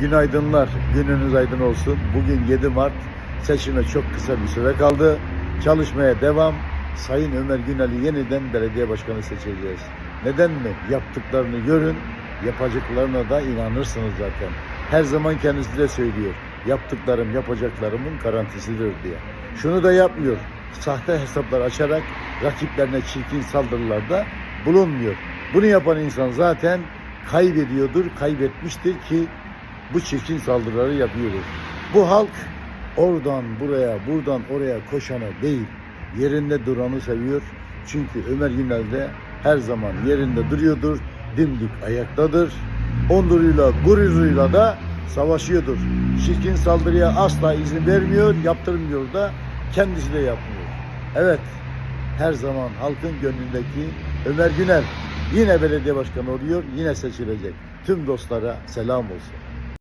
Günaydınlar, gününüz aydın olsun. Bugün 7 Mart, seçime çok kısa bir süre kaldı. Çalışmaya devam. Sayın Ömer Günal'i yeniden belediye başkanı seçeceğiz. Neden mi? Yaptıklarını görün, yapacaklarına da inanırsınız zaten. Her zaman kendisi de söylüyor. Yaptıklarım yapacaklarımın garantisidir diye. Şunu da yapmıyor. Sahte hesaplar açarak rakiplerine çirkin saldırılarda bulunmuyor. Bunu yapan insan zaten kaybediyordur, kaybetmiştir ki bu çirkin saldırıları yapıyoruz. Bu halk oradan buraya, buradan oraya koşana değil, yerinde duranı seviyor. Çünkü Ömer Günel de her zaman yerinde duruyordur, dimdik ayaktadır. Onuruyla, gururuyla da savaşıyordur. Çirkin saldırıya asla izin vermiyor, yaptırmıyor da kendisi de yapmıyor. Evet, her zaman halkın gönlündeki Ömer Günel yine belediye başkanı oluyor, yine seçilecek. Tüm dostlara selam olsun.